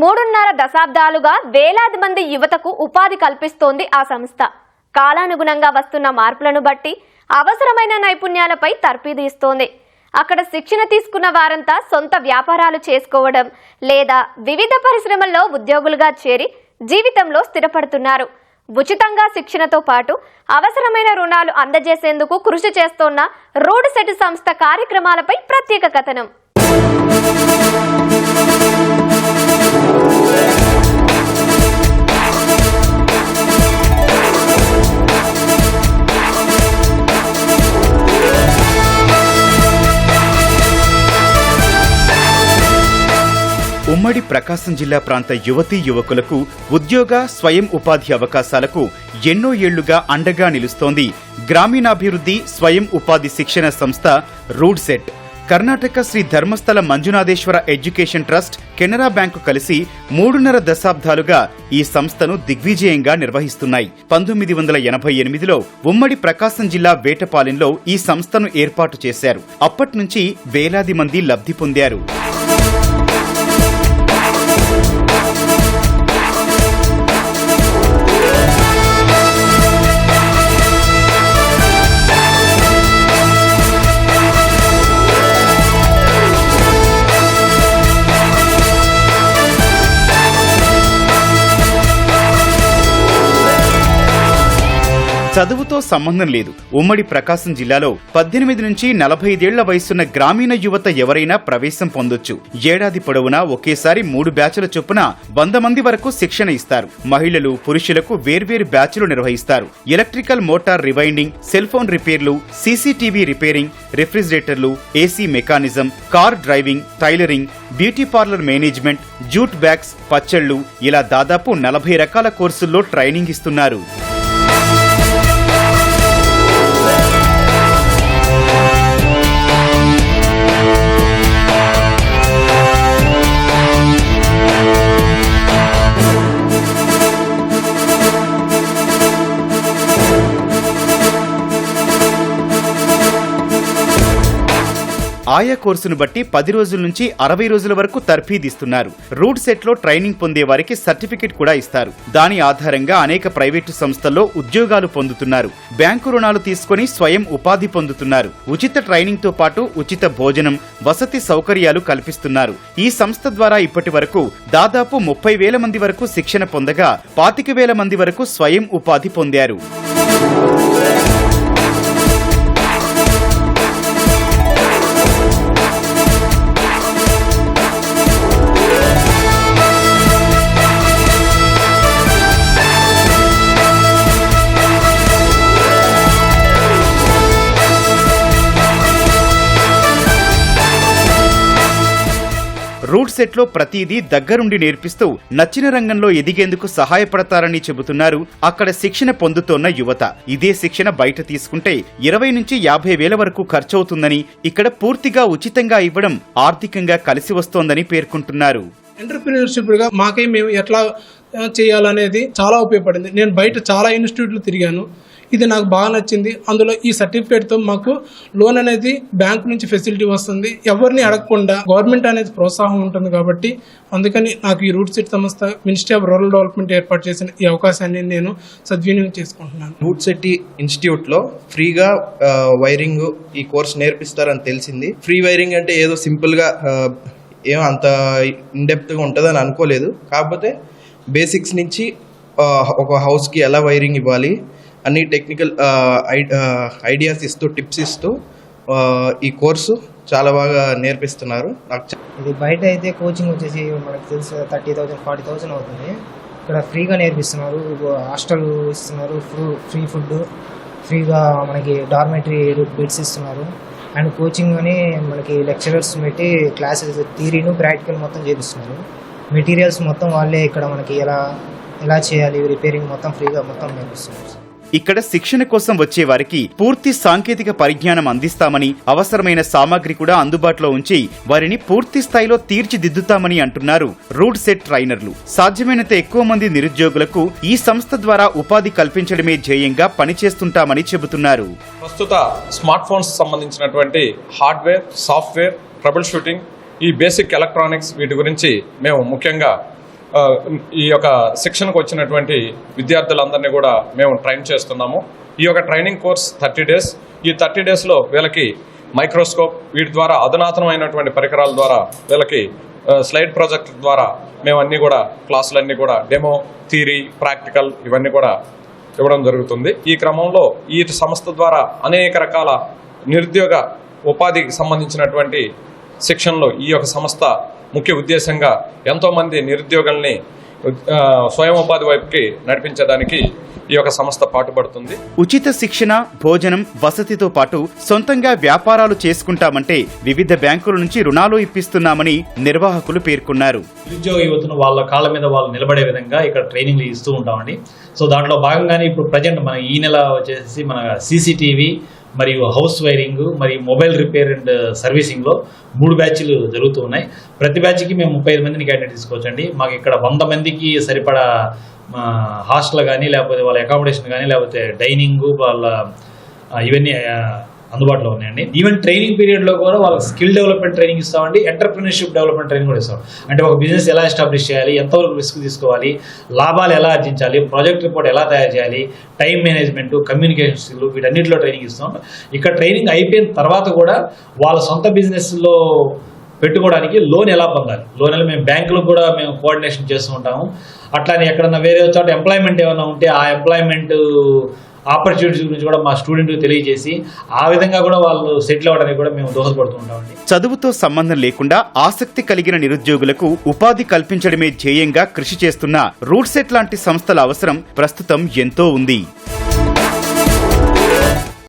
మూడున్నర దశాబ్దాలుగా వేలాది మంది యువతకు ఉపాధి కల్పిస్తోంది ఆ సంస్థ. కాలానుగుణంగా వస్తున్న మార్పులను బట్టి అవసరమైన నైపుణ్యాలపై తర్పీదిస్తోంది అక్కడ శిక్షణ తీసుకున్న వారంతా సొంత వ్యాపారాలు చేసుకోవడం లేదా వివిధ పరిశ్రమల్లో ఉద్యోగులుగా చేరి జీవితంలో స్థిరపడుతున్నారు. ఉచితంగా శిక్షణతో పాటు అవసరమైన రుణాలు అందజేసేందుకు కృషి చేస్తోన్న రోడ్ సెట్ సంస్థ కార్యక్రమాలపై ప్రత్యేక కథనం. ఉమ్మడి ప్రకాశం జిల్లా ప్రాంత యువతీ యువకులకు ఉద్యోగ స్వయం ఉపాధి అవకాశాలకు ఎన్నో ఏళ్ళుగా అండగా నిలుస్తోంది గ్రామీణాభివృద్ధి స్వయం ఉపాధి శిక్షణ సంస్థ RUDSET Karnataka Shri Dharmasthala Manjunatheshwara Education Trust Canara Bank కలిసి మూడున్నర దశాబ్దాలుగా ఈ సంస్థను దిగ్విజయంగా నిర్వహిస్తున్నాయి. పంతొమ్మిది వందల ఎనభై ఎనిమిదిలో ఉమ్మడి ప్రకాశం జిల్లా వేటపాలెంలో ఈ సంస్థను ఏర్పాటు చేశారు. అప్పటి నుంచి వేలాది మంది లబ్ధి పొందారు. చదువుతో సంబంధం లేదు. ఉమ్మడి ప్రకాశం జిల్లాలో పద్దెనిమిది నుంచి నలభై ఐదేళ్ళ వయసున్న గ్రామీణ యువత ఎవరైనా ప్రవేశం పొందొచ్చు. ఏడాది పొడవునా ఒకేసారి మూడు బ్యాచ్ల చొప్పున వంద మంది వరకు శిక్షణ ఇస్తారు. మహిళలు పురుషులకు వేర్వేరు బ్యాచ్లు నిర్వహిస్తారు. Electrical motor rewinding cell phone రిపేర్లు CCTV repairing రిఫ్రిజిరేటర్లు AC mechanism car driving tailoring beauty parlour management jute bags పచ్చళ్ళు ఇలా దాదాపు నలభై రకాల కోర్సుల్లో ట్రైనింగ్ ఇస్తున్నారు. ఆయా కోర్సును బట్టి పది రోజుల నుంచి అరవై రోజుల వరకు తర్ఫీదిస్తున్నారు రూట్ సెట్లో ట్రైనింగ్ పొందే వారికి సర్టిఫికెట్ కూడా ఇస్తారు. దాని ఆధారంగా అనేక ప్రైవేటు సంస్థల్లో ఉద్యోగాలు పొందుతున్నారు. బ్యాంకు రుణాలు తీసుకొని స్వయం ఉపాధి పొందుతున్నారు. ఉచిత ట్రైనింగ్తో పాటు ఉచిత భోజనం వసతి సౌకర్యాలు కల్పిస్తున్నారు. ఈ సంస్థ ద్వారా ఇప్పటి వరకు దాదాపు ముప్పై వేల మంది వరకు శిక్షణ పొందగా పాతిక వేల మంది వరకు స్వయం ఉపాధి పొందారు. రూట్ సెట్లో ప్రతిదీ దగ్గరుండి నేర్పిస్తూ నచ్చిన రంగంలో ఎదిగేందుకు సహాయపడతారని చెబుతున్నారు అక్కడ శిక్షణ పొందుతోన్న యువత. ఇదే శిక్షణ బయట తీసుకుంటే ఇరవై నుంచి యాభై వేల వరకు ఖర్చవుతుందని ఇక్కడ పూర్తిగా ఉచితంగా ఇవ్వడం ఆర్థికంగా కలిసి వస్తోందని పేర్కొంటున్నారు. ఎంటర్ప్రినర్షిప్గా మాకే మేము ఎట్లా చేయాలనేది చాలా ఉపయోగపడింది. నేను బయట చాలా ఇన్స్టిట్యూట్లు తిరిగాను. ఇది నాకు బాగా నచ్చింది. అందులో ఈ సర్టిఫికేట్తో మాకు లోన్ అనేది బ్యాంక్ నుంచి ఫెసిలిటీ వస్తుంది. ఎవరిని అడగకుండా గవర్నమెంట్ అనేది ప్రోత్సాహం ఉంటుంది కాబట్టి అందుకని నాకు ఈ రూట్ సెట్ సంస్థ మినిస్ట్రీ ఆఫ్ రూరల్ డెవలప్మెంట్ ఏర్పాటు చేసిన ఈ అవకాశాన్ని నేను సద్వినియోగం చేసుకుంటున్నాను. రూట్ సెట్టి ఇన్స్టిట్యూట్లో ఫ్రీగా వైరింగ్ ఈ కోర్స్ నేర్పిస్తారని తెలిసింది. ఫ్రీ వైరింగ్ అంటే ఏదో సింపుల్గా ఏం అంత ఇన్డెప్త్గా ఉంటుందని అనుకోలేదు. కాకపోతే బేసిక్స్ నుంచి ఒక హౌస్కి ఎలా వైరింగ్ ఇవ్వాలి? అన్ని టెక్నికల్ ఐడియాస్ ఇస్తూ టిప్స్ ఇస్తూ ఈ కోర్సు చాలా బాగా నేర్పిస్తున్నారు. నాకు ఇది బయట అయితే కోచింగ్ వచ్చేసి మనకు తెలుసు థర్టీ థౌసండ్ ఫార్టీ థౌసండ్ అవుతుంది. ఇక్కడ ఫ్రీగా నేర్పిస్తున్నారు. హాస్టల్ ఇస్తున్నారు ఫ్రూ ఫ్రీ ఫుడ్ ఫ్రీగా మనకి డార్మెటరీ బెడ్స్ ఇస్తున్నారు. అండ్ కోచింగ్ అని మనకి లెక్చరర్స్ పెట్టి క్లాసెస్ థీరీను ప్రాక్టికల్ మొత్తం చేపిస్తున్నారు. మెటీరియల్స్ మొత్తం వాళ్ళే ఇక్కడ మనకి ఎలా ఎలా చేయాలి రిపేరింగ్ మొత్తం ఫ్రీగా మొత్తం నేర్పిస్తున్నారు. ఇక్కడ శిక్షణ కోసం వచ్చే వారికి పూర్తి సాంకేతిక పరిజ్ఞానం అందిస్తామని అవసరమైన సామాగ్రి కూడా అందుబాటులో ఉంచి వారిని పూర్తి స్థాయిలో తీర్చిదిద్దుతామని అంటున్నారు రూట్ సెట్ ట్రైనర్లు. సాధ్యమైనంత ఎక్కువ మంది నిరుద్యోగులకు ఈ సంస్థ ద్వారా ఉపాధి కల్పించడమే ధ్యేయంగా పనిచేస్తుంటామని చెబుతున్నారు. ప్రస్తుత స్మార్ట్ ఫోన్స్ సంబంధించినటువంటి హార్డ్వేర్ సాఫ్ట్వేర్ ట్రబుల్ షూటింగ్ ఈ బేసిక్ ఎలక్ట్రానిక్స్ వీటి గురించి మేము ముఖ్యంగా ఈ యొక్క శిక్షణకు వచ్చినటువంటి విద్యార్థులందరినీ కూడా మేము ట్రైన్ చేస్తున్నాము. ఈ యొక్క ట్రైనింగ్ కోర్స్ థర్టీ డేస్ ఈ థర్టీ డేస్లో వీళ్ళకి మైక్రోస్కోప్ వీటి ద్వారా అధునాతనమైనటువంటి పరికరాల ద్వారా వీళ్ళకి స్లైడ్ ప్రాజెక్ట్ ద్వారా మేము అన్నీ కూడా క్లాసులన్నీ కూడా డెమో థీరీ ప్రాక్టికల్ ఇవన్నీ కూడా ఇవ్వడం జరుగుతుంది. ఈ క్రమంలో ఈ సంస్థ ద్వారా అనేక రకాల నిరుద్యోగ ఉపాధికి సంబంధించినటువంటి శిక్షణలో ఈ యొక్క సంస్థ ముఖ్య ఉద్దేశంగా ఎంతోమంది నిరుద్యోగుల్ని స్వయం ఉపాధి వైపుకి నడిపించడానికి ఈ యొక్క సంస్థ పాటుపడుతుంది. ఉచిత శిక్షణ భోజనం వసతితో పాటు సొంతంగా వ్యాపారాలు చేసుకుంటామంటే వివిధ బ్యాంకుల నుంచి రుణాలు ఇప్పిస్తున్నామని నిర్వాహకులు పేర్కొన్నారు. నిరుద్యోగ యువతను వాళ్ళ కాళ్ళ మీద వాళ్ళు నిలబడే విధంగా ఇక్కడ ట్రైనింగ్లు ఇస్తూ ఉంటామండి. సో దాంట్లో భాగంగానే ఇప్పుడు ప్రజెంట్ మన ఈ నెల వచ్చేసి మన సీసీటీవీ మరియు హౌస్ వైరింగ్ మరియు మొబైల్ రిపేర్ అండ్ సర్వీసింగ్లో మూడు బ్యాచ్లు జరుగుతూ ఉన్నాయి. ప్రతి బ్యాచ్కి మేము ముప్పై ఐదు మందిని క్యాండిడేట్ తీసుకోవచ్చండి. మాకు ఇక్కడ వంద మందికి సరిపడా హాస్టల్ కానీ లేకపోతే వాళ్ళ అకామిడేషన్ కానీ లేకపోతే డైనింగ్ వాళ్ళ ఇవన్నీ అందుబాటులో ఉన్నాయండి. ఈవెన్ ట్రైనింగ్ పీరియడ్లో కూడా వాళ్ళకి స్కిల్ డెవలప్మెంట్ ట్రైనింగ్ ఇస్తామండి. ఎంటర్ప్రినర్షిప్ డెవలప్మెంట్ ట్రైనింగ్ కూడా ఇస్తాం. అంటే ఒక బిజినెస్ ఎలా ఎస్టాబ్లిష్ చేయాలి ఎంతవరకు రిస్క్ తీసుకోవాలి లాభాలు ఎలా ఆర్జించాలి ప్రాజెక్ట్ రిపోర్ట్ ఎలా తయారు చేయాలి టైం మేనేజ్మెంట్ కమ్యూనికేషన్ స్కిల్ వీటన్నిటిలో ట్రైనింగ్ ఇస్తాం. ఇక్కడ ట్రైనింగ్ అయిపోయిన తర్వాత కూడా వాళ్ళ సొంత బిజినెస్లో పెట్టుకోవడానికి లోన్ ఎలా పొందాలి? లోన్ ఎలా మేము బ్యాంకులో కూడా మేము కోఆర్డినేషన్ చేస్తూ ఉంటాము. అట్లానే ఎక్కడన్నా వేరే చోట ఎంప్లాయ్మెంట్ ఏమైనా ఉంటే ఆ ఎంప్లాయ్మెంట్ ఆపర్చునిటీస్ గురించి కూడా మా స్టూడెంట్ తెలియజేసి ఆ విధంగా కూడా వాళ్ళు సెటిల్ అవ్వడానికి కూడా మేము దోహదపడుతూ ఉంటామండి. చదువుతో సంబంధం లేకుండా ఆసక్తి కలిగిన నిరుద్యోగులకు ఉపాధి కల్పించడమే ధ్యేయంగా కృషి చేస్తున్న రూట్సెట్ లాంటి సంస్థల అవసరం ప్రస్తుతం ఎంతో ఉంది.